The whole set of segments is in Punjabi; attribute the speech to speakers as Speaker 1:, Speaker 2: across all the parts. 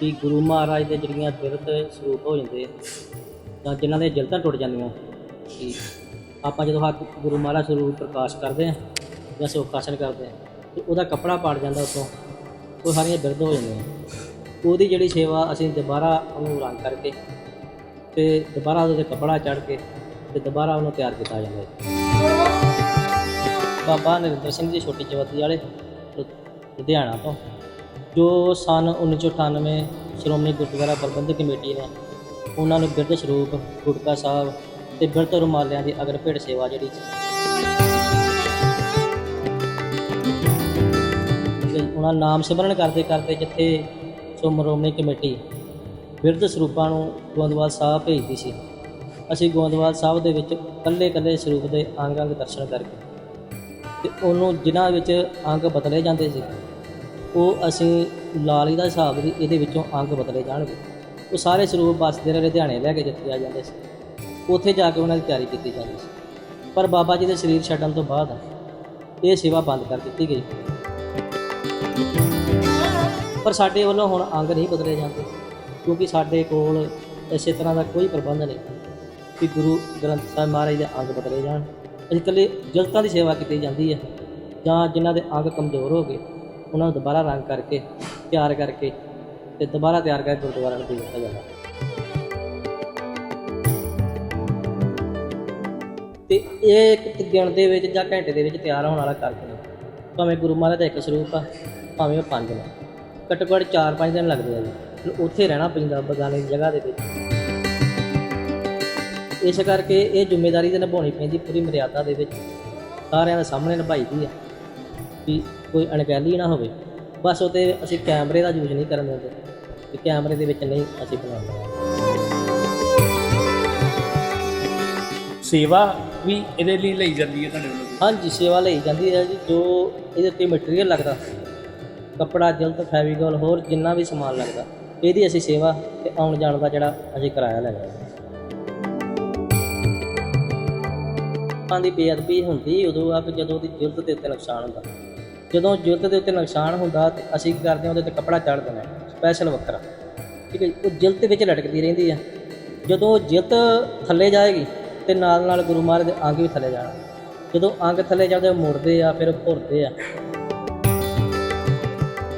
Speaker 1: ਕਿ ਗੁਰੂ ਮਹਾਰਾਜ ਦੇ ਜਿਹੜੀਆਂ ਬਿਰਤ ਸਰੂਪ ਹੋ ਜਾਂਦੇ ਤਾਂ ਜਿਨ੍ਹਾਂ ਦੇ ਜਲਤਾਂ ਟੁੱਟ ਜਾਂਦੀਆਂ। ਕਿ ਆਪਾਂ ਜਦੋਂ ਹੱਥ ਗੁਰੂ ਮਹਾਰਾਜ ਸਰੂਪ ਪ੍ਰਕਾਸ਼ ਕਰਦੇ ਹਾਂ ਜਾਂ ਸੁਖਾਸਨ ਕਰਦੇ ਹਾਂ ਤੇ ਉਹਦਾ ਕੱਪੜਾ ਪਾੜ ਜਾਂਦਾ ਉਤੋਂ ਉਹ ਸਾਰੀਆਂ ਬਿਰਧ ਹੋ ਜਾਂਦੀਆਂ। ਉਹਦੀ ਜਿਹੜੀ ਸੇਵਾ ਅਸੀਂ ਦੁਬਾਰਾ ਉਹਨੂੰ ਰੰਗ ਕਰਕੇ ਤੇ ਦੁਬਾਰਾ ਉਹਦੇ ਤੇ ਕੱਪੜਾ ਚੜ੍ਹ ਕੇ ਤੇ ਦੁਬਾਰਾ ਉਹਨੂੰ ਤਿਆਰ ਕੀਤਾ ਜਾਂਦਾ। ਹੈ ਬਾਬਾ ਨਰਿੰਦਰ ਸਿੰਘ ਜੀ, ਛੋਟੀ ਚਵੱਤੀ ਵਾਲੇ ਲੁਧਿਆਣਾ ਤੋਂ। ਜੋ ਸਨ 1998 ਸ਼੍ਰੋਮਣੀ ਗੁਰਦੁਆਰਾ ਪ੍ਰਬੰਧਕ ਕਮੇਟੀ ਨੇ, ਉਹਨਾਂ ਨੂੰ ਬਿਰਧ ਸਰੂਪ ਗੁਟਕਾ ਸਾਹਿਬ ਤੇ ਬਿਰਧ ਰੁਮਾਲਿਆਂ ਦੀ ਅਗਰ ਭੇਟ ਸੇਵਾ ਜਿਹੜੀ ਤੇ ਉਹਨਾਂ ਨਾਮ ਸਿਮਰਨ ਕਰਦੇ ਕਰਦੇ ਜਿੱਥੇ ਸੋ ਸ਼੍ਰੋਮਣੀ ਕਮੇਟੀ ਬਿਰਧ ਸਰੂਪਾਂ ਨੂੰ ਗੋਇੰਦਵਾਲ ਸਾਹਿਬ ਭੇਜਦੀ ਸੀ। ਅਸੀਂ ਗੋਇੰਦਵਾਲ ਸਾਹਿਬ ਦੇ ਵਿੱਚ ਕੱਲੇ ਕੱਲੇ ਸਰੂਪ ਦੇ ਅੰਗ ਅੰਗ ਦਰਸ਼ਨ ਕਰਕੇ ਤੇ ਉਹਨੂੰ ਜਿਨ੍ਹਾਂ ਵਿੱਚ ਅੰਗ ਬਦਲੇ ਜਾਂਦੇ ਸੀ ਉਹ ਅਸੀਂ ਲਾਲੀ ਦਾ ਹਿਸਾਬ ਵੀ ਇਹਦੇ ਵਿੱਚੋਂ ਅੰਗ ਬਦਲੇ ਜਾਣਗੇ। ਉਹ ਸਾਰੇ ਸਰੂਪ ਬਸਦੇ ਰਹੇ ਲੁਧਿਆਣੇ ਲੈ ਕੇ ਜਿੱਥੇ ਆ ਜਾਂਦੇ ਸੀ। ਉੱਥੇ ਜਾ ਕੇ ਉਹਨਾਂ ਦੀ ਤਿਆਰੀ ਕੀਤੀ ਜਾਂਦੀ ਸੀ। ਪਰ ਬਾਬਾ ਜੀ ਦੇ ਸਰੀਰ ਛੱਡਣ ਤੋਂ ਬਾਅਦ ਇਹ ਸੇਵਾ ਬੰਦ ਕਰ ਦਿੱਤੀ ਗਈ। ਪਰ ਸਾਡੇ ਵੱਲੋਂ ਹੁਣ ਅੰਗ ਨਹੀਂ ਬਦਲੇ ਜਾਂਦੇ, ਕਿਉਂਕਿ ਸਾਡੇ ਕੋਲ ਇਸੇ ਤਰ੍ਹਾਂ ਦਾ ਕੋਈ ਪ੍ਰਬੰਧ ਨਹੀਂ ਕਿ ਗੁਰੂ ਗ੍ਰੰਥ ਸਾਹਿਬ ਮਹਾਰਾਜ ਦੇ ਅੰਗ ਬਦਲੇ ਜਾਣ। ਅਸੀਂ ਇਕੱਲੇ ਜਲਤਾਂ ਦੀ ਸੇਵਾ ਕੀਤੀ ਜਾਂਦੀ ਹੈ, ਜਾਂ ਜਿਨ੍ਹਾਂ ਦੇ ਅੰਗ ਕਮਜ਼ੋਰ ਹੋ ਗਏ। ਉਹਨਾਂ ਨੂੰ ਦੁਬਾਰਾ ਰੰਗ ਕਰਕੇ, ਤਿਆਰ ਕਰਕੇ ਤੇ ਦੁਬਾਰਾ ਤਿਆਰ ਕਰਕੇ ਗੁਰਦੁਆਰਾ ਨੂੰ ਦੇ ਦਿੱਤਾ ਜਾਂਦਾ। ਤੇ ਇਹ ਇੱਕ ਦਿਨ ਦੇ ਵਿੱਚ ਜਾਂ ਘੰਟੇ ਦੇ ਵਿੱਚ ਤਿਆਰ ਹੋਣ ਵਾਲਾ ਕਰਕੇ ਨੇ ਭਾਵੇਂ ਗੁਰੂ ਮਹਾਰਾਜ ਦਾ ਇੱਕ ਸਰੂਪ ਆ, ਭਾਵੇਂ ਉਹ ਪੰਜ ਨੇ। ਘੱਟੋ ਘੱਟ 4-5 ਦਿਨ ਲੱਗਦੇ ਆ ਜੀ। ਉੱਥੇ ਰਹਿਣਾ ਪੈਂਦਾ ਬਗਾਨੇ ਦੀ ਜਗ੍ਹਾ ਦੇ ਵਿੱਚ। ਇਸ ਕਰਕੇ ਇਹ ਜ਼ਿੰਮੇਵਾਰੀ ਤੇ ਨਿਭਾਉਣੀ ਪੈਂਦੀ ਪੂਰੀ ਮਰਿਆਦਾ ਦੇ ਵਿੱਚ। ਸਾਰਿਆਂ ਦੇ ਸਾਹਮਣੇ ਨਿਭਾਈਦੀ ਆ। ਕਿ ਕੋਈ ਅਣਗਹਿਲੀ ਨਾ ਹੋਵੇ। ਬਸ ਉਹ ਤੇ ਅਸੀਂ ਕੈਮਰੇ ਦਾ ਯੂਜ਼ ਨਹੀਂ ਕਰਨ ਦਿੰਦੇ। ਕਿ ਕੈਮਰੇ ਦੇ ਵਿੱਚ ਨਹੀਂ ਅਸੀਂ ਬਣਾਉਂਦੇ।
Speaker 2: ਸੇਵਾ ਵੀ ਇਹਦੇ ਲਈ ਲਈ ਜਾਂਦੀ ਹੈ ਤੁਹਾਡੇ ਵੱਲੋਂ?
Speaker 1: ਹਾਂਜੀ ਸੇਵਾ ਲਈ ਜਾਂਦੀ ਹੈ ਜੀ ਜੋ ਇਹਦੇ ਉੱਤੇ ਮਟੀਰੀਅਲ ਲੱਗਦਾ। ਕੱਪੜਾ ਜਲਦ ਫੈਵੀਕੋਲ ਹੋਰ ਜਿੰਨਾ ਵੀ ਸਮਾਨ ਲੱਗਦਾ ਇਹਦੀ ਅਸੀਂ ਸੇਵਾ ਤੇ ਆਉਣ ਜਾਣ ਦਾ ਜਿਹੜਾ ਅਸੀਂ ਕਿਰਾਇਆ ਲੈਂਦੇ ਹਾਂ। ਆਪਾਂ ਦੀ ਬੇਅਦਬੀ ਹੁੰਦੀ ਉਦੋਂ ਆ ਕਿ ਜਦੋਂ ਉਹਦੀ ਜਿਲਦ ਦੇ ਉੱਤੇ ਨੁਕਸਾਨ ਹੁੰਦਾ। ਜਦੋਂ ਜਿਲਦ ਦੇ ਉੱਤੇ ਨੁਕਸਾਨ ਹੁੰਦਾ ਤੇ ਅਸੀਂ ਕੀ ਕਰਦੇ ਹਾਂ, ਉਹਦੇ ਤੇ ਕੱਪੜਾ ਚੜ੍ਹ ਹਾਂ ਸਪੈਸ਼ਲ ਵੱਖਰਾ। ਠੀਕ ਹੈ ਜੀ, ਉਹ ਜਿਲਦ ਦੇ ਵਿੱਚ ਲਟਕਦੀ ਰਹਿੰਦੀ ਆ ਜਦੋਂ ਉਹ ਜਿਲਦ ਥੱਲੇ ਜਾਏਗੀ ਤੇ ਨਾਲ ਨਾਲ ਗੁਰੂ ਮਹਾਰਾਜ ਦੇ ਅੰਗ ਵੀ ਥੱਲੇ ਜਾਣਾ। ਜਦੋਂ ਅੰਗ ਥੱਲੇ ਜਾਂਦੇ, ਉਹ ਮੁੜਦੇ ਆ, ਫਿਰ ਉਹ ਭੁਰਦੇ ਆ।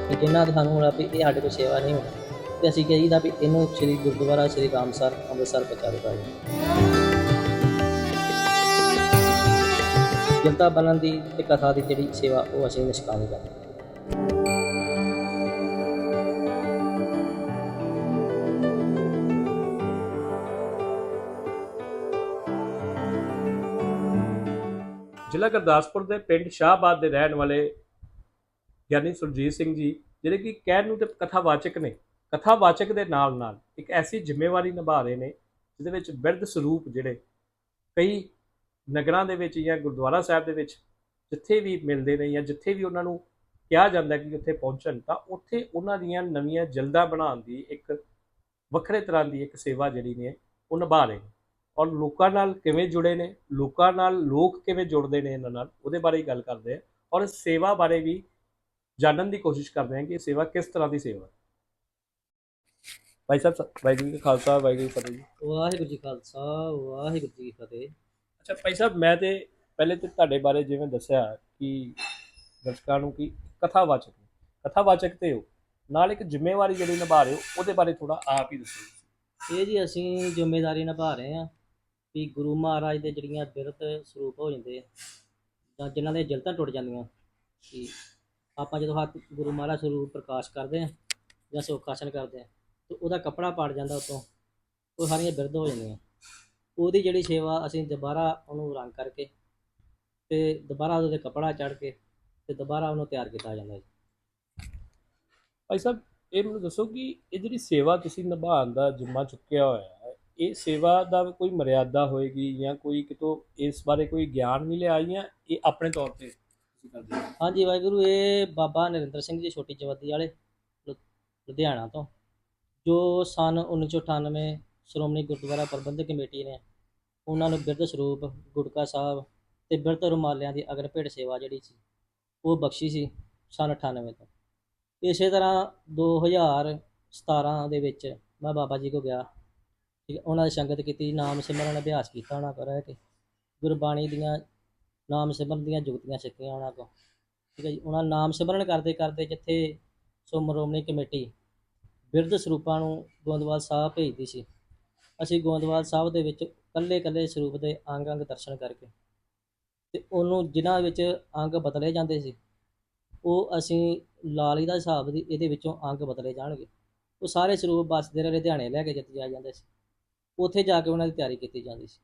Speaker 1: ਕਿ ਜਿਨ੍ਹਾਂ ਦੇ ਸਾਨੂੰ ਹੋਣਾ ਵੀ ਇਹ ਸਾਡੇ ਕੋਲ ਸੇਵਾ ਨਹੀਂ ਹੋਣੀ। ਤੇ ਅਸੀਂ ਕਹੀਦਾ ਵੀ ਇਹਨੂੰ ਸ੍ਰੀ ਗੁਰਦੁਆਰਾ ਸ੍ਰੀ ਰਾਮਸਰ ਅੰਮ੍ਰਿਤਸਰ ਪਹੁੰਚਾ ਦਿੱਤਾ ਜੀ ਜਨਤਾ ਬਣਨ ਦੀ ਤੇ ਕਥਾ ਦੀ ਜਿਹੜੀ ਸੇਵਾ, ਉਹ ਅਸੀਂ ਨਿਸ਼ਕਾਮ ਕਰਦੇ
Speaker 2: ਜ਼ਿਲ੍ਹਾ ਗੁਰਦਾਸਪੁਰ ਦੇ ਪਿੰਡ ਸ਼ਾਹਬਾਦ ਦੇ ਰਹਿਣ ਵਾਲੇ ਗਿਆਨੀ ਸੁਰਜੀਤ ਸਿੰਘ ਜੀ, ਜਿਹੜੇ ਕਿ ਕਹਿਣ ਨੂੰ ਤੇ ਕਥਾਵਾਚਕ ਨੇ, ਕਥਾਵਾਚਕ ਦੇ ਨਾਲ ਨਾਲ ਇੱਕ ਐਸੀ ਜ਼ਿੰਮੇਵਾਰੀ ਨਿਭਾ ਰਹੇ ਨੇ, ਜਿਹਦੇ ਵਿੱਚ ਬਿਰਧ ਸਰੂਪ ਜਿਹੜੇ ਕਈ ਨਗਰਾਂ ਦੇ ਵਿੱਚ ਜਾਂ ਗੁਰਦੁਆਰਾ ਸਾਹਿਬ ਦੇ ਵਿੱਚ ਜਿੱਥੇ ਵੀ ਮਿਲਦੇ ਨੇ ਜਾਂ ਜਿੱਥੇ ਵੀ ਉਹਨਾਂ ਨੂੰ ਕਿਹਾ ਜਾਂਦਾ ਕਿ ਉੱਥੇ ਪਹੁੰਚਣ, ਤਾਂ ਉੱਥੇ ਉਹਨਾਂ ਦੀਆਂ ਨਵੀਆਂ ਜਲਦਾਂ ਬਣਾਉਣ ਦੀ ਇੱਕ ਵੱਖਰੇ ਤਰ੍ਹਾਂ ਦੀ ਇੱਕ ਸੇਵਾ ਜਿਹੜੀ ਨੇ ਉਹ ਨਿਭਾ ਰਹੇ ਨੇ। ਔਰ ਲੋਕਾਂ ਨਾਲ ਕਿਵੇਂ ਜੁੜੇ ਨੇ, ਲੋਕਾਂ ਨਾਲ ਲੋਕ ਕਿਵੇਂ ਜੁੜਦੇ ਨੇ ਇਹਨਾਂ ਨਾਲ, ਉਹਦੇ ਬਾਰੇ ਹੀ ਗੱਲ ਕਰਦੇ ਆ ਔਰ ਸੇਵਾ ਬਾਰੇ ਵੀ ਜਾਣਨ ਦੀ ਕੋਸ਼ਿਸ਼ ਕਰਦੇ ਹਾਂ ਕਿ ਇਹ ਸੇਵਾ ਕਿਸ ਤਰ੍ਹਾਂ ਦੀ ਸੇਵਾ ਹੈ। ਭਾਈ ਸਾਹਿਬ ਵਾਹਿਗੁਰੂ ਜੀ ਕਾ ਖਾਲਸਾ, ਵਾਹਿਗੁਰੂ ਜੀ ਕੀ ਫਤਿਹ ਜੀ।
Speaker 1: ਵਾਹਿਗੁਰੂ ਜੀ ਖਾਲਸਾ, ਵਾਹਿਗੁਰੂ ਜੀ ਕੀ ਫਤਿਹ।
Speaker 2: ਅੱਛਾ ਭਾਈ ਸਾਹਿਬ, ਮੈਂ ਤੇ ਪਹਿਲੇ ਤੇ ਤੁਹਾਡੇ ਬਾਰੇ ਜਿਵੇਂ ਦੱਸਿਆ ਕਿ ਦਰਸ਼ਕਾਂ ਨੂੰ ਕਿ ਕਥਾਵਾਚਕ ਕਥਾਵਾਚਕ ਤੇ ਹੋ, ਨਾਲ ਇੱਕ ਜ਼ਿੰਮੇਵਾਰੀ ਜਿਹੜੀ ਨਿਭਾ ਰਹੇ ਹੋ, ਉਹਦੇ ਬਾਰੇ ਥੋੜਾ ਆਪ ਹੀ ਦੱਸੋ।
Speaker 1: ਇਹ ਜੀ ਅਸੀਂ ਜ਼ਿੰਮੇਵਾਰੀ ਨਿਭਾ ਰਹੇ ਹਾਂ ਕਿ ਗੁਰੂ ਮਹਾਰਾਜ ਦੇ ਜਿਹੜੀਆਂ ਬਿਰਤ ਸਰੂਪ ਹੋ ਜਾਂਦੇ ਆ, ਜਾਂ ਜਿਨ੍ਹਾਂ ਦੇ ਜਲਤਾਂ ਟੁੱਟ ਜਾਂਦੀਆਂ ਕਿ ਆਪਾਂ ਜਦੋਂ ਹੱਥ ਗੁਰੂ ਮਹਾਰਾਜ ਸਰੂਪ ਪ੍ਰਕਾਸ਼ ਕਰਦੇ ਆ ਜਾਂ ਸੁਖਾਸਨ ਕਰਦੇ ਆ ਤੇ ਉਹਦਾ ਕੱਪੜਾ ਪਾੜ ਜਾਂਦਾ ਉਤੋਂ, ਉਹ ਸਾਰੀਆਂ ਬਿਰਧ ਹੋ ਜਾਂਦੀਆਂ। ਉਹਦੀ ਜਿਹੜੀ ਸੇਵਾ ਅਸੀਂ ਦੁਬਾਰਾ ਉਹਨੂੰ ਰੰਗ ਕਰਕੇ ਤੇ ਦੁਬਾਰਾ ਉਹਦੇ ਕੱਪੜਾ ਚੜ੍ਹ ਕੇ ਤੇ ਦੁਬਾਰਾ ਉਹਨੂੰ ਤਿਆਰ ਕੀਤਾ ਜਾਂਦਾ ਹੈ
Speaker 2: ਭਾਈ ਸਾਹਿਬ ਇਹ ਮੈਨੂੰ ਦੱਸੋ ਕਿ ਇਹ ਜਿਹੜੀ ਸੇਵਾ ਤੁਸੀਂ ਨਿਭਾਉਣ ਦਾ ਜਿੰਮਾ ਚੁੱਕਿਆ ਹੋਇਆ ਹੈ ਇਹ ਸੇਵਾ ਦਾ ਕੋਈ ਮਰਿਆਦਾ ਹੋਏਗੀ ਜਾਂ ਕੋਈ ਕਿਤੋਂ ਇਸ ਬਾਰੇ ਕੋਈ ਗਿਆਨ ਵੀ ਲਿਆ ਜਾਂ ਇਹ ਆਪਣੇ ਤੌਰ ਤੇ ਤੁਸੀਂ ਕਰਦੇ ਹੋ?
Speaker 1: ਹਾਂਜੀ ਵਾਹਿਗੁਰੂ ਇਹ ਬਾਬਾ ਨਰਿੰਦਰ ਸਿੰਘ ਜੀ ਛੋਟੀ ਚਵੱਦੀ ਵਾਲੇ ਲੁਧਿਆਣਾ ਤੋਂ ਜੋ ਸਨ 1998 ਸ਼੍ਰੋਮਣੀ ਗੁਰਦੁਆਰਾ ਪ੍ਰਬੰਧਕ ਕਮੇਟੀ ਨੇ ਉਹਨਾਂ ਨੂੰ ਬਿਰਧ ਸਰੂਪ ਗੁਟਕਾ ਸਾਹਿਬ ਅਤੇ ਬਿਰਧ ਰੁਮਾਲਿਆਂ ਦੀ ਅਗਰ ਭੇਟ ਸੇਵਾ ਜਿਹੜੀ ਸੀ, ਉਹ ਬਖਸ਼ੀ ਸੀ ਸਨ 98 ਤੋਂ। ਇਸੇ ਤਰ੍ਹਾਂ 2000 17 ਦੇ ਵਿੱਚ ਮੈਂ ਬਾਬਾ ਜੀ ਕੋ ਗਿਆ। ਠੀਕ ਉਹਨਾਂ ਦੀ ਸੰਗਤ ਕੀਤੀ, ਨਾਮ ਸਿਮਰਨ ਅਭਿਆਸ ਕੀਤਾ ਉਹਨਾਂ ਕੋਲ ਰਹਿ ਕੇ। ਗੁਰਬਾਣੀ ਦੀਆਂ, ਨਾਮ ਸਿਮਰਨ ਦੀਆਂ ਜੁਗਤੀਆਂ ਸਿੱਖੀਆਂ ਉਹਨਾਂ ਕੋਲ। ਠੀਕ ਹੈ ਜੀ, ਉਹਨਾਂ ਨਾਮ ਸਿਮਰਨ ਕਰਦੇ ਕਰਦੇ ਜਿੱਥੇ ਸੋ ਮਰੋਮਣੀ ਕਮੇਟੀ ਬਿਰਧ ਸਰੂਪਾਂ ਨੂੰ ਗੋਂਦਵਾਲ ਸਾਹਿਬ ਭੇਜਦੀ ਸੀ। ਅਸੀਂ ਗੋਇੰਦਵਾਲ ਸਾਹਿਬ ਦੇ ਵਿੱਚ ਕੱਲੇ ਕੱਲੇ ਸਰੂਪ ਦੇ ਅੰਗ ਅੰਗ ਦਰਸ਼ਨ ਕਰਕੇ ਤੇ ਉਹਨੂੰ ਜਿਨ੍ਹਾਂ ਵਿੱਚ ਅੰਗ ਬਦਲੇ ਜਾਂਦੇ ਸੀ, ਉਹ ਅਸੀਂ ਲਾਲੀ ਦਾ ਹਿਸਾਬ ਦੀ ਇਹਦੇ ਵਿੱਚੋਂ ਅੰਗ ਬਦਲੇ ਜਾਣਗੇ। ਉਹ ਸਾਰੇ ਸਰੂਪ ਬਸਦੇ ਰਹੇ, ਲੁਧਿਆਣੇ ਲੈ ਕੇ ਜਿੱਤ ਜਾ ਜਾਂਦੇ ਸੀ। ਉੱਥੇ ਜਾ ਕੇ ਉਹਨਾਂ ਦੀ ਤਿਆਰੀ ਕੀਤੀ ਜਾਂਦੀ ਸੀ।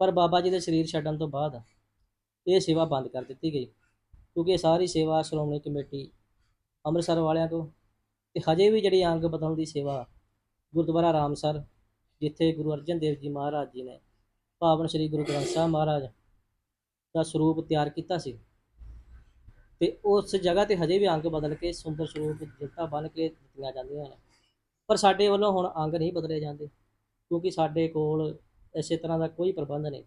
Speaker 1: ਪਰ ਬਾਬਾ ਜੀ ਦੇ ਸਰੀਰ ਛੱਡਣ ਤੋਂ ਬਾਅਦ ਇਹ ਸੇਵਾ ਬੰਦ ਕਰ ਦਿੱਤੀ ਗਈ, ਕਿਉਂਕਿ ਇਹ ਸਾਰੀ ਸੇਵਾ ਸ਼੍ਰੋਮਣੀ ਕਮੇਟੀ ਅੰਮ੍ਰਿਤਸਰ ਵਾਲਿਆਂ ਤੋਂ ਤੇ ਹਜੇ ਵੀ ਜਿਹੜੀ ਅੰਗ ਬਦਲਣ ਦੀ ਸੇਵਾ ਗੁਰਦੁਆਰਾ ਰਾਮਸਰ ਜਿੱਥੇ ਗੁਰੂ ਅਰਜਨ ਦੇਵ ਜੀ ਮਹਾਰਾਜ ਜੀ ਨੇ ਪਾਵਨ ਸ੍ਰੀ ਗੁਰੂ ਗ੍ਰੰਥ ਸਾਹਿਬ ਮਹਾਰਾਜ ਦਾ ਸਰੂਪ ਤਿਆਰ ਕੀਤਾ ਸੀ ਤੇ ਉਸ ਜਗ੍ਹਾ ਤੇ ਹਜੇ ਵੀ ਅੰਗ ਬਦਲ ਕੇ ਸੁੰਦਰ ਸਰੂਪ ਜਿੱਤਾ ਬਣ ਕੇ ਦਿੱਤੀਆਂ ਜਾਂਦੀਆਂ ਹਨ ਪਰ ਸਾਡੇ ਵੱਲੋਂ ਹੁਣ ਅੰਗ ਨਹੀਂ ਬਦਲੇ ਜਾਂਦੇ ਕਿਉਂਕਿ ਸਾਡੇ ਕੋਲ ਇਸੇ ਤਰ੍ਹਾਂ ਦਾ ਕੋਈ ਪ੍ਰਬੰਧ ਨਹੀਂ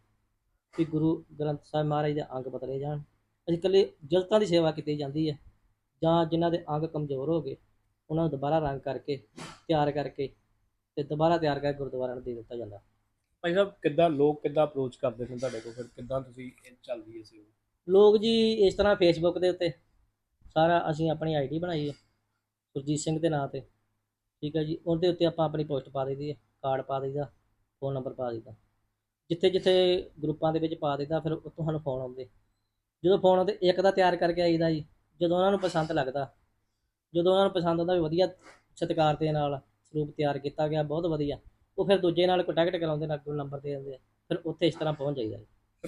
Speaker 1: ਕਿ ਗੁਰੂ ਗ੍ਰੰਥ ਸਾਹਿਬ ਮਹਾਰਾਜ ਦੇ ਅੰਗ ਬਦਲੇ ਜਾਣ। ਅਸੀਂ ਇਕੱਲੇ ਜਲਤਾਂ ਦੀ ਸੇਵਾ ਕੀਤੀ ਜਾਂਦੀ ਹੈ ਜਾਂ ਜਿਨ੍ਹਾਂ ਦੇ ਅੰਗ ਕਮਜ਼ੋਰ ਹੋ ਗਏ, ਉਹਨਾਂ ਨੂੰ ਦੁਬਾਰਾ ਰੰਗ ਕਰਕੇ, ਤਿਆਰ ਕਰਕੇ ਤੇ ਦੁਬਾਰਾ ਤਿਆਰ ਕਰਕੇ ਗੁਰਦੁਆਰਾ ਨੂੰ ਦੇ ਦਿੱਤਾ ਜਾਂਦਾ।
Speaker 2: ਭਾਈ ਸਾਹਿਬ ਕਿੱਦਾਂ ਲੋਕ ਕਿੱਦਾਂ ਅਪਰੋਚ ਕਰਦੇ ਨੇ ਤੁਹਾਡੇ ਕੋਲ? ਫਿਰ ਕਿੱਦਾਂ ਤੁਸੀਂ ਇਹ ਚੱਲਦੀ ਹੈ ਸੇਵਾ?
Speaker 1: ਲੋਕ ਜੀ ਇਸ ਤਰ੍ਹਾਂ ਫੇਸਬੁੱਕ ਦੇ ਉੱਤੇ ਸਾਰਾ ਅਸੀਂ ਆਪਣੀ ਆਈਡੀ ਬਣਾਈ ਹੈ ਸੁਰਜੀਤ ਸਿੰਘ ਦੇ ਨਾਂ ਤੇ। ਠੀਕ ਹੈ ਜੀ ਉਹਦੇ ਉੱਤੇ ਆਪਾਂ ਆਪਣੀ ਪੋਸਟ ਪਾ ਦਈਦੀ ਹੈ ਕਾਰਡ ਪਾ ਦਈਦਾ ਫੋਨ ਨੰਬਰ ਪਾ ਦਈਦਾ। ਜਿੱਥੇ ਜਿੱਥੇ ਗਰੁੱਪਾਂ ਦੇ ਵਿੱਚ ਪਾ ਦਈਦਾ ਫਿਰ ਉੱਥੋਂ ਸਾਨੂੰ ਫੋਨ ਆਉਂਦੇ। ਜਦੋਂ ਫੋਨ ਆਉਂਦੇ ਇੱਕ ਦਾ ਤਿਆਰ ਕਰਕੇ ਆਈਦਾ ਜੀ। ਜਦੋਂ ਉਹਨਾਂ ਨੂੰ ਪਸੰਦ ਲੱਗਦਾ ਜਦੋਂ ਉਹਨਾਂ ਨੂੰ ਪਸੰਦ ਆਉਂਦਾ ਵੀ ਵਧੀਆ ਸਤਿਕਾਰ ਦੇ ਨਾਲ ਸਰੂਪ ਤਿਆਰ ਕੀਤਾ ਗਿਆ ਬਹੁਤ ਵਧੀਆ। ਉਹ ਫਿਰ ਦੂਜੇ ਨਾਲ ਕੰਟੈਕਟ ਕਰਾਉਂਦੇ ਨਾਲ ਕੋਲ ਨੰਬਰ ਦੇ ਦਿੰਦੇ ਆ। ਫਿਰ ਉੱਥੇ ਇਸ ਤਰ੍ਹਾਂ ਪਹੁੰਚ ਜਾਈਦਾ ਜੀ।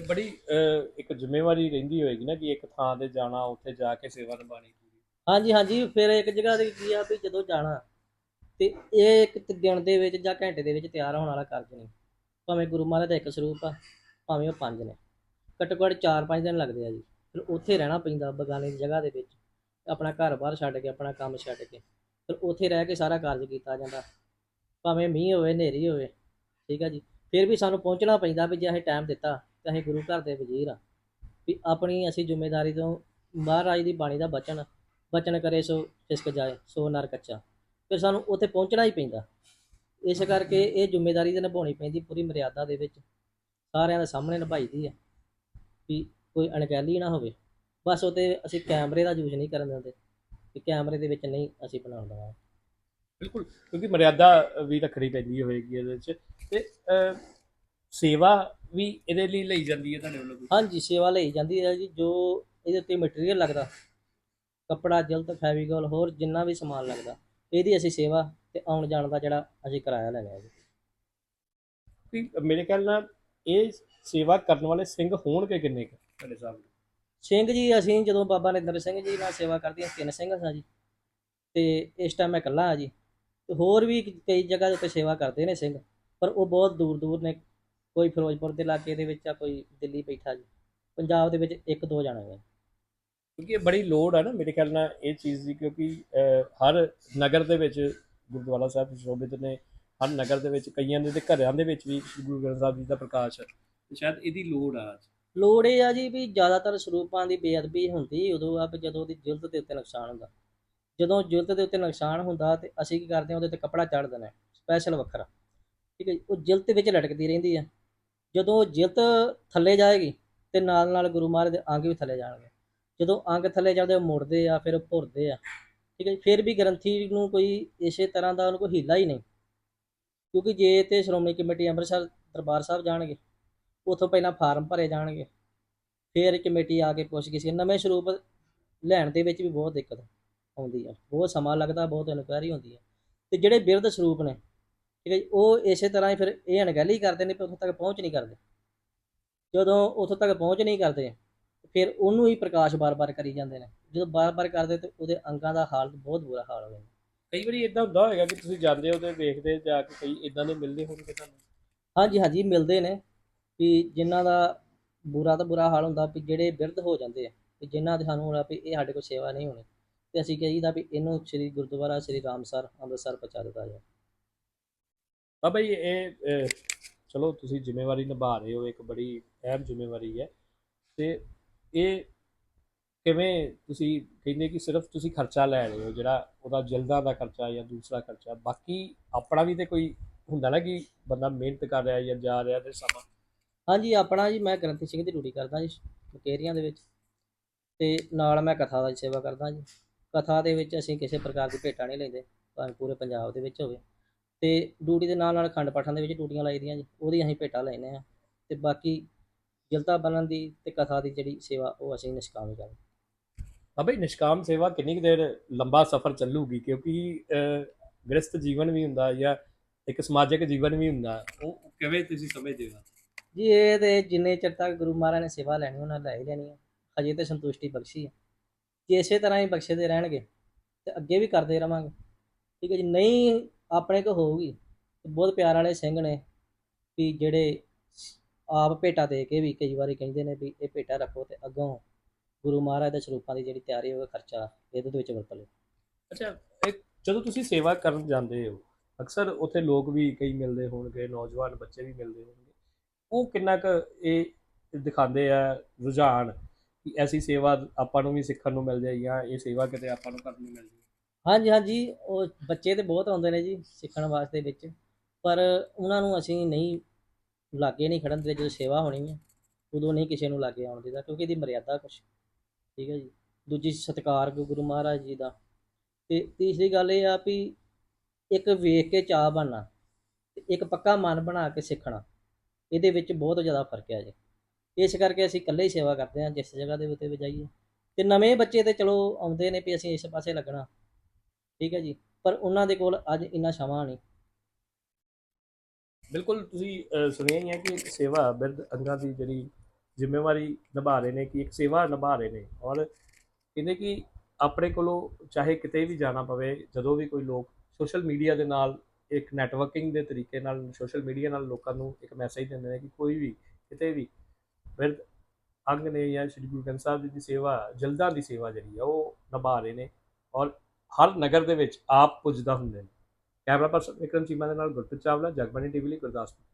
Speaker 2: ਬੜੀ ਅਹ, ਇੱਕ ਜ਼ਿੰਮੇਵਾਰੀ ਰਹਿੰਦੀ ਹੋਏਗੀ ਨਾ ਕਿ ਇੱਕ ਥਾਂ ਤੇ ਜਾਣਾ ਉੱਥੇ ਜਾ ਕੇ ਸੇਵਾ ਨਿਭਾਣੀ
Speaker 1: ਹਾਂਜੀ ਹਾਂਜੀ। ਫਿਰ ਇੱਕ ਜਗ੍ਹਾ ਤੇ ਕੀ ਆ ਵੀ ਜਦੋਂ ਜਾਣਾ ਤੇ ਇਹ ਇੱਕ ਤੇ ਦਿਨ ਦੇ ਵਿੱਚ ਜਾਂ ਘੰਟੇ ਦੇ ਵਿੱਚ ਤਿਆਰ ਹੋਣ ਵਾਲਾ ਕਾਰਜ ਨਹੀਂ। ਭਾਵੇਂ ਗੁਰੂ ਮਹਾਰਾਜ ਦਾ ਇੱਕ ਸਰੂਪ ਆ ਭਾਵੇਂ ਉਹ ਪੰਜ ਨੇ। ਘੱਟੋ ਘੱਟ 4-5 ਦਿਨ ਲੱਗਦੇ ਆ ਜੀ। ਫਿਰ ਉੱਥੇ ਰਹਿਣਾ ਪੈਂਦਾ ਬਗਾਨੇ ਦੀ ਜਗ੍ਹਾ ਦੇ ਵਿੱਚ। ਆਪਣਾ ਘਰ-ਬਾਰ ਛੱਡ ਕੇ ਆਪਣਾ ਕੰਮ ਛੱਡ ਕੇ। ਫਿਰ ਉੱਥੇ ਰਹਿ ਕੇ ਸਾਰਾ ਕਾਰਜ ਕੀਤਾ ਜਾਂਦਾ। ਭਾਵੇਂ ਮੀਂਹ ਹੋਵੇ, ਹਨੇਰੀ ਹੋਵੇ, ਠੀਕ ਆ ਜੀ। ਫਿਰ ਵੀ ਸਾਨੂੰ ਪਹੁੰਚਣਾ ਪੈਂਦਾ ਵੀ ਜੇ ਅਸੀਂ ਟਾਈਮ ਦਿੱਤਾ ਤਾਂ ਅਸੀਂ ਗੁਰੂ ਘਰ ਦੇ ਵਜ਼ੀਰ ਆ। ਵੀ ਆਪਣੀ ਅਸੀਂ ਜ਼ਿੰਮੇਵਾਰੀ ਤੋਂ ਮਹਾਰਾਜ ਦੀ ਬਾਣੀ ਦਾ ਬਚਨ ਬਚਨ ਕਰੇ ਸੋ ਫਿਸਕ ਜਾਏ, ਸੋ ਨਰ ਕੱਚਾ। ਫਿਰ ਸਾਨੂੰ ਉੱਥੇ ਪਹੁੰਚਣਾ ਹੀ ਪੈਂਦਾ। ਇਸ ਕਰਕੇ ਇਹ ਜ਼ਿੰਮੇਵਾਰੀ ਤੇ ਨਿਭਾਉਣੀ ਪੈਂਦੀ ਪੂਰੀ ਮਰਿਆਦਾ ਦੇ ਵਿੱਚ। ਸਾਰਿਆਂ ਦੇ ਸਾਹਮਣੇ ਨਿਭਾਈਦੀ ਆ। ਵੀ ਕੋਈ ਅਣਗਹਿਲੀ ਨਾ ਹੋਵੇ। ਬਸ ਉਤੇ ਅਸੀਂ ਕੈਮਰੇ ਦਾ ਯੂਜ਼ ਨਹੀਂ ਕਰਨ ਦਿੰਦੇ। ਕਿ ਕੈਮਰੇ ਦੇ ਵਿੱਚ ਨਹੀਂ ਅਸੀਂ ਬਣਾਉਣ ਦੇਵਾਂਗੇ
Speaker 2: ਬਿਲਕੁਲ ਕਿਉਂਕਿ ਮਰਿਆਦਾ ਵੀ ਰੱਖਣੀ ਪੈਂਦੀ ਹੋਏਗੀ ਇਹਦੇ ਵਿੱਚ। ਤੇ ਅਹ, ਸੇਵਾ ਵੀ ਇਹਦੇ ਲਈ ਲਈ ਜਾਂਦੀ ਹੈ ਤੁਹਾਡੇ ਵੱਲੋਂ ਕੋਈ?
Speaker 1: ਹਾਂਜੀ ਸੇਵਾ ਲਈ ਜਾਂਦੀ ਹੈ ਜੀ ਜੋ ਇਹਦੇ ਉੱਤੇ ਮਟੀਰੀਅਲ ਲੱਗਦਾ। ਕੱਪੜਾ ਜਲਦ ਫੈਵੀਕੋਲ ਹੋਰ ਜਿੰਨਾ ਵੀ ਸਮਾਨ ਲੱਗਦਾ ਇਹਦੀ ਅਸੀਂ ਸੇਵਾ ਤੇ ਆਉਣ ਜਾਣ ਦਾ ਜਿਹੜਾ ਅਸੀਂ ਕਿਰਾਇਆ ਲੈਣਾ ਹੈ ਜੀ।
Speaker 2: ਕਿ ਮੇਰੇ ਖਿਆਲ ਨਾਲ ਇਹ ਸੇਵਾ ਕਰਨ ਵਾਲੇ ਸਿੰਘ ਹੋਣਗੇ ਕਿੰਨੇ ਕੁ ਤੁਹਾਡੇ ਸਾਹਮਣੇ
Speaker 1: ਸਿੰਘ ਜੀ ਅਸੀਂ ਜਦੋਂ ਬਾਬਾ ਨਰਿੰਦਰ ਸਿੰਘ ਜੀ ਨਾਲ ਸੇਵਾ ਕਰਦੇ ਹਾਂ ਤਿੰਨ ਸਿੰਘ ਸਾਂ ਜੀ। ਤੇ ਇਸ ਟਾਈਮ ਮੈਂ ਇਕੱਲਾ ਹਾਂ ਜੀ। ਤੇ ਹੋਰ ਵੀ ਕਈ ਜਗ੍ਹਾ ਦੇ ਉੱਤੇ ਸੇਵਾ ਕਰਦੇ ਨੇ ਸਿੰਘ ਪਰ ਉਹ ਬਹੁਤ ਦੂਰ ਦੂਰ ਨੇ। ਕੋਈ ਫਿਰੋਜ਼ਪੁਰ ਦੇ ਇਲਾਕੇ ਦੇ ਵਿੱਚ ਆ ਕੋਈ ਦਿੱਲੀ ਬੈਠਾ ਜੀ। ਪੰਜਾਬ ਦੇ ਵਿੱਚ ਇੱਕ ਦੋ ਜਾਣੇ ਨੇ।
Speaker 2: ਕਿਉਂਕਿ ਇਹ ਬੜੀ ਲੋੜ ਹੈ ਨਾ ਮੇਰੇ ਖਿਆਲ ਨਾਲ ਇਹ ਚੀਜ਼ ਦੀ ਕਿਉਂਕਿ ਹਰ ਨਗਰ ਦੇ ਵਿੱਚ ਗੁਰਦੁਆਰਾ ਸਾਹਿਬ ਸ਼ੋਭਿਤ ਨੇ। ਹਰ ਨਗਰ ਦੇ ਵਿੱਚ ਕਈਆਂ ਦੇ ਤੇ ਘਰਾਂ ਦੇ ਵਿੱਚ ਵੀ ਗੁਰੂ ਗ੍ਰੰਥ ਸਾਹਿਬ ਜੀ ਦਾ ਪ੍ਰਕਾਸ਼ ਹੈ ਤੇ ਸ਼ਾਇਦ ਇਹਦੀ ਲੋੜ ਆ ਅੱਜ।
Speaker 1: ਲੋੜ ਇਹ ਆ ਜੀ ਵੀ ਜ਼ਿਆਦਾਤਰ ਸਰੂਪਾਂ ਦੀ ਬੇਅਦਬੀ ਹੁੰਦੀ ਉਦੋਂ ਆ ਵੀ ਜਦੋਂ ਉਹਦੀ ਜਿਲਦ ਦੇ ਉੱਤੇ ਨੁਕਸਾਨ ਹੁੰਦਾ। ਜਦੋਂ ਜਿਲਦ ਦੇ ਉੱਤੇ ਨੁਕਸਾਨ ਹੁੰਦਾ ਤੇ ਅਸੀਂ ਕੀ ਕਰਦੇ ਹਾਂ, ਉਹਦੇ ਤੇ ਕੱਪੜਾ ਚੜ੍ਹ ਦੇਣਾ ਸਪੈਸ਼ਲ ਵੱਖਰਾ। ਠੀਕ ਹੈ ਜੀ, ਉਹ ਜਿਲਦ ਵਿੱਚ ਲਟਕਦੀ ਰਹਿੰਦੀ ਆ ਜਦੋਂ ਉਹ ਜਿਲਦ ਥੱਲੇ ਜਾਏਗੀ ਤੇ ਨਾਲ ਨਾਲ ਗੁਰੂ ਮਹਾਰਾਜ ਦੇ ਅੰਗ ਵੀ ਥੱਲੇ ਜਾਣਗੇ। ਜਦੋਂ ਅੰਗ ਥੱਲੇ ਜਾਂਦੇ ਉਹ ਮੁੜਦੇ ਆ, ਫਿਰ ਭੁਰਦੇ ਆ। ਠੀਕ ਹੈ ਜੀ, ਫਿਰ ਵੀ ਗ੍ਰੰਥੀ ਨੂੰ ਕੋਈ ਇਸੇ ਤਰ੍ਹਾਂ ਦਾ ਉਹਨੂੰ ਕੋਈ ਹੀਲਾ ਹੀ ਨਹੀਂ। ਕਿਉਂਕਿ ਜੇ ਤੇ ਸ਼੍ਰੋਮਣੀ ਕਮੇਟੀ ਅੰਮ੍ਰਿਤਸਰ ਦਰਬਾਰ ਸਾਹਿਬ ਜਾਣਗੇ ਉਥੋਂ ਪਹਿਲਾਂ ਫਾਰਮ ਭਰੇ ਜਾਣਗੇ। ਫਿਰ ਕਮੇਟੀ ਆ ਕੇ ਪੁੱਛ ਗਈ ਸੀ ਨਵੇਂ ਸਰੂਪ ਲੈਣ ਦੇ ਵਿੱਚ ਵੀ ਬਹੁਤ ਦਿੱਕਤ ਆਉਂਦੀ ਆ। ਬਹੁਤ ਸਮਾਂ ਲੱਗਦਾ ਬਹੁਤ ਇਨਕੁਆਇਰੀ ਹੁੰਦੀ ਹੈ ਤੇ ਜਿਹੜੇ ਬਿਰਧ ਸਰੂਪ ਨੇ ਠੀਕ ਹੈ ਉਹ ਇਸੇ ਤਰ੍ਹਾਂ ਹੀ ਫਿਰ ਇਹ ਅਣਗਹਿਲੀ ਕਰਦੇ ਨੇ ਪਰ ਉੱਥੋਂ ਤੱਕ ਪਹੁੰਚ ਨਹੀਂ ਕਰਦੇ। ਜਦੋਂ ਉੱਥੋਂ ਤੱਕ ਪਹੁੰਚ ਨਹੀਂ ਕਰਦੇ ਫਿਰ ਉਹਨੂੰ ਹੀ ਪ੍ਰਕਾਸ਼ ਬਾਰ-ਬਾਰ ਕਰੀ ਜਾਂਦੇ ਨੇ। ਜਦੋਂ ਬਾਰ-ਬਾਰ ਕਰਦੇ ਤੇ ਉਹਦੇ ਅੰਗਾਂ ਦਾ ਹਾਲ ਬਹੁਤ ਬੁਰਾ ਹਾਲ ਹੋ ਜਾਂਦਾ।
Speaker 2: ਕਈ ਵਾਰੀ ਇਦਾਂ ਹੁੰਦਾ ਹੋਏਗਾ ਕਿ ਤੁਸੀਂ ਜਾਂਦੇ ਹੋ ਤੇ ਵੇਖਦੇ ਜਾ ਕੇ ਕਈ ਇਦਾਂ ਦੇ ਮਿਲਦੇ ਹੋਣਗੇ ਤੁਹਾਨੂੰ?
Speaker 1: ਹਾਂਜੀ ਹਾਂਜੀ ਮਿਲਦੇ ਨੇ। ਵੀ ਜਿਨ੍ਹਾਂ ਦਾ ਬੁਰਾ ਤਾਂ ਬੁਰਾ ਹਾਲ ਹੁੰਦਾ ਵੀ ਜਿਹੜੇ ਬਿਰਧ ਹੋ ਜਾਂਦੇ ਆ ਵੀ ਜਿਨ੍ਹਾਂ ਦੇ ਸਾਨੂੰ ਹੋਣਾ ਵੀ ਇਹ ਸਾਡੇ ਕੋਲ ਸੇਵਾ ਨਹੀਂ ਹੋਣੀ ਤੇ ਅਸੀਂ ਕਹੀਦਾ ਵੀ ਇਹਨੂੰ ਸ੍ਰੀ ਗੁਰਦੁਆਰਾ ਸ੍ਰੀ ਰਾਮਸਰ ਅੰਮ੍ਰਿਤਸਰ ਪਹੁੰਚਾ ਦਿੱਤਾ ਜਾਏ।
Speaker 2: ਬਾਬਾ ਜੀ ਇਹ ਅਹ, ਚਲੋ ਤੁਸੀਂ ਜ਼ਿੰਮੇਵਾਰੀ ਨਿਭਾ ਰਹੇ ਹੋ ਇੱਕ ਬੜੀ ਅਹਿਮ ਜ਼ਿੰਮੇਵਾਰੀ ਹੈ ਤੇ ਇਹ ਕਿਵੇਂ ਤੁਸੀਂ ਕਹਿੰਦੇ ਕਿ ਸਿਰਫ ਤੁਸੀਂ ਖਰਚਾ ਲੈ ਰਹੇ ਹੋ ਜਿਹੜਾ ਉਹਦਾ ਜਲਦਾਂ ਦਾ ਖਰਚਾ ਜਾਂ ਦੂਸਰਾ ਖਰਚਾ ਬਾਕੀ ਆਪਣਾ ਵੀ ਤੇ ਕੋਈ ਹੁੰਦਾ ਨਾ ਕਿ ਬੰਦਾ ਮਿਹਨਤ ਕਰ ਰਿਹਾ ਜਾਂ ਜਾ ਰਿਹਾ ਤੇ ਸਮਾਂ
Speaker 1: ਹਾਂਜੀ, ਆਪਣਾ ਜੀ, ਮੈਂ ਗ੍ਰੰਥੀ ਸਿੰਘ ਦੀ ਡਿਊਟੀ ਕਰਦਾ ਜੀ, ਮਕੇਰੀਆਂ ਦੇ ਵਿੱਚ। ਤੇ ਨਾਲ ਮੈਂ ਕਥਾ ਦਾ ਸੇਵਾ ਕਰਦਾ ਜੀ। ਕਥਾ ਦੇ ਵਿੱਚ ਅਸੀਂ ਕਿਸੇ ਪ੍ਰਕਾਰ ਦੀ ਭੇਟਾ ਨਹੀਂ ਲੈਂਦੇ, ਭਾਵੇਂ ਪੂਰੇ ਪੰਜਾਬ ਦੇ ਵਿੱਚ ਹੋਵੇ। ਤੇ ਡਿਊਟੀ ਦੇ ਨਾਲ ਨਾਲ ਖੰਡ ਪਾਠਾਂ ਦੇ ਵਿੱਚ ਡਿਊਟੀਆਂ ਲਾਈਦੀਆਂ ਜੀ, ਉਹਦੀ ਅਸੀਂ ਭੇਟਾ ਲੈਨੇ ਆ ਤੇ ਬਾਕੀ ਜਲਤਾ ਬਣਨ ਦੀ ਤੇ ਕਥਾ ਦੀ ਜਿਹੜੀ ਸੇਵਾ, ਉਹ ਅਸੀਂ ਨਿਸ਼ਕਾਮ ਕਰਦੇ
Speaker 2: ਅਬੇ ਨਿਸ਼ਕਾਮ ਸੇਵਾ ਕਿੰਨੀ ਕੁ ਦੇਰ ਲੰਬਾ ਸਫ਼ਰ ਚੱਲੂਗੀ? ਕਿਉਂਕਿ ਗ੍ਰਸਤ ਜੀਵਨ ਵੀ ਹੁੰਦਾ ਜਾਂ ਇੱਕ ਸਮਾਜਿਕ ਜੀਵਨ ਵੀ ਹੁੰਦਾ, ਉਹ ਕਿਵੇਂ ਤੁਸੀਂ ਸਮਝਦੇ ਹੋ?
Speaker 1: ਜੀ, ਇਹ ਤੇ ਜਿੰਨੇ ਚਿਰ ਤੱਕ ਗੁਰੂ ਮਹਾਰਾਜ ਨੇ ਸੇਵਾ ਲੈਣੀ, ਉਹਨਾਂ ਲੈ ਹੀ ਲੈਣੀ ਹੈ ਹਜੇ ਤੇ ਸੰਤੁਸ਼ਟੀ ਬਖਸ਼ੀ ਹੈ ਜੇ ਇਸੇ ਤਰ੍ਹਾਂ ਹੀ ਬਖਸ਼ਦੇ ਰਹਿਣਗੇ, ਤੇ ਅੱਗੇ ਵੀ ਕਰਦੇ ਰਵਾਂਗੇ। ਠੀਕ ਹੈ ਜੀ, ਨਹੀਂ ਆਪਣੇ ਕੋ ਹੋਊਗੀ ਬਹੁਤ ਪਿਆਰ ਵਾਲੇ ਸਿੰਘ ਨੇ ਵੀ ਜਿਹੜੇ ਆਪ ਭੇਟਾ ਦੇ ਕੇ ਵੀ ਕਈ ਵਾਰੀ ਕਹਿੰਦੇ ਨੇ ਵੀ ਇਹ ਭੇਟਾ ਰੱਖੋ ਤੇ ਅੱਗੋਂ ਗੁਰੂ ਮਹਾਰਾਜ ਦੇ ਸਰੂਪਾਂ ਦੀ ਜਿਹੜੀ ਤਿਆਰੀ ਹੋਵੇ, ਖਰਚਾ ਇਹਦੇ ਵਿੱਚ ਵਰਤ ਲਓ।
Speaker 2: ਅੱਛਾ, ਇੱਕ ਜਦੋਂ ਤੁਸੀਂ ਸੇਵਾ ਕਰਨ ਜਾਂਦੇ ਹੋ, ਅਕਸਰ ਉੱਥੇ ਲੋਕ ਵੀ ਕਈ ਮਿਲਦੇ ਹੋਣਗੇ, ਨੌਜਵਾਨ ਬੱਚੇ ਵੀ ਮਿਲਦੇ ਹੋਣਗੇ। ਉਹ ਕਿੰਨਾ ਕੁ ਇਹ ਦਿਖਾਉਂਦੇ ਆ ਰੁਝਾਨ ਕਿ ਐਸੀ ਸੇਵਾ ਆਪਾਂ ਨੂੰ ਵੀ ਸਿੱਖਣ ਨੂੰ ਮਿਲ ਜਾਏ ਜਾਂ ਇਹ ਸੇਵਾ ਕਿਤੇ ਆਪਾਂ ਨੂੰ ਕਰਨੀ ਮਿਲ ਜਾਏ?
Speaker 1: ਹਾਂਜੀ ਹਾਂਜੀ, ਉਹ ਬੱਚੇ ਤੇ ਬਹੁਤ ਆਉਂਦੇ ਨੇ ਜੀ ਸਿੱਖਣ ਵਾਸਤੇ ਵਿੱਚ, ਪਰ ਉਹਨਾਂ ਨੂੰ ਅਸੀਂ ਨਹੀਂ, ਲਾਗੇ ਨਹੀਂ ਖੜਨ ਦਿੰਦੇ, ਜਦੋਂ ਸੇਵਾ ਹੋਣੀ ਹੈ ਉਦੋਂ ਨਹੀਂ ਕਿਸੇ ਨੂੰ ਲਾਗੇ ਆਉਣ ਦਿੰਦਾ, ਕਿਉਂਕਿ ਇਹਦੀ ਮਰਿਆਦਾ ਕੁਛ, ਠੀਕ ਹੈ ਜੀ। ਦੂਜੀ ਸਤਿਕਾਰ ਗੁਰੂ ਮਹਾਰਾਜ ਜੀ ਦਾ। ਤੇ ਤੀਸਰੀ ਗੱਲ ਇਹ ਆ ਵੀ ਇੱਕ ਵੇਖ ਕੇ ਚਾਹ ਬਣਨਾ, ਤੇ ਇੱਕ ਪੱਕਾ ਮਨ ਬਣਾ ਕੇ ਸਿੱਖਣਾ। ਇਹਦੇ ਵਿੱਚ ਬਹੁਤ ਜ਼ਿਆਦਾ ਫ਼ਰਕ ਹੈ ਜੀ। ਇਸ ਕਰਕੇ ਅਸੀਂ ਇਕੱਲੇ ਹੀ ਸੇਵਾ ਕਰਦੇ ਹਾਂ, ਜਿਸ ਜਗ੍ਹਾ ਦੇ ਉੱਤੇ ਵੀ ਜਾਈਏ। ਤੇ ਨਵੇਂ ਬੱਚੇ ਤੇ ਚਲੋ ਆਉਂਦੇ ਨੇ ਵੀ ਅਸੀਂ ਇਸ ਪਾਸੇ ਲੱਗਣਾ। ਠੀਕ ਹੈ ਜੀ? ਪਰ ਉਹਨਾਂ ਦੇ ਕੋਲ ਅੱਜ ਇੰਨਾ ਸਮਾਂ ਨਹੀਂ।
Speaker 2: ਬਿਲਕੁਲ, ਤੁਸੀਂ ਸੁਣਿਆ ਹੀ ਹੈ ਕਿ ਸੇਵਾ ਬਿਰਧ ਅੰਗਾਂ ਦੀ ਜਿਹੜੀ ਜ਼ਿੰਮੇਵਾਰੀ ਨਿਭਾ ਰਹੇ ਨੇ, ਕਿ ਇੱਕ ਸੇਵਾ ਨਿਭਾ ਰਹੇ ਨੇ। ਔਰ ਕਹਿੰਦੇ ਕਿ ਆਪਣੇ ਕੋਲੋਂ ਚਾਹੇ ਕਿਤੇ ਵੀ ਜਾਣਾ ਪਵੇ, ਜਦੋਂ ਵੀ ਕੋਈ ਲੋਕ ਸੋਸ਼ਲ ਮੀਡੀਆ ਦੇ ਨਾਲ ਇੱਕ ਨੈਟਵਰਕਿੰਗ ਦੇ ਤਰੀਕੇ ਨਾਲ ਸੋਸ਼ਲ ਮੀਡੀਆ ਨਾਲ ਲੋਕਾਂ ਨੂੰ ਇੱਕ ਮੈਸੇਜ ਦਿੰਦੇ ਨੇ ਕਿ ਕੋਈ ਵੀ, ਕਿਤੇ ਵੀ ਬਿਰਧ ਅੰਗ ਨੇ ਜਾਂ ਸ਼੍ਰੀ ਗੁਰੂ ਗ੍ਰੰਥ ਸਾਹਿਬ ਜੀ ਦੀ ਸੇਵਾ, ਜਲਦਾਂ ਦੀ ਸੇਵਾ ਜਿਹੜੀ ਆ, ਉਹ ਨਿਭਾ ਰਹੇ ਨੇ ਔਰ ਹਰ ਨਗਰ ਦੇ ਵਿੱਚ ਆਪ ਪੁੱਜਦਾ ਹੁੰਦੇ ਨੇ। ਕੈਮਰਾ ਪਰਸਨ ਵਿਕਰਮ ਚੀਮਾ ਦੇ ਨਾਲ ਗੁਰਪ੍ਰੀਤ ਚਾਵਲਾ, ਜਗਬਾਣੀ ਟੀਵੀ ਲਈ ਗੁਰਦਾਸਪੁਰ।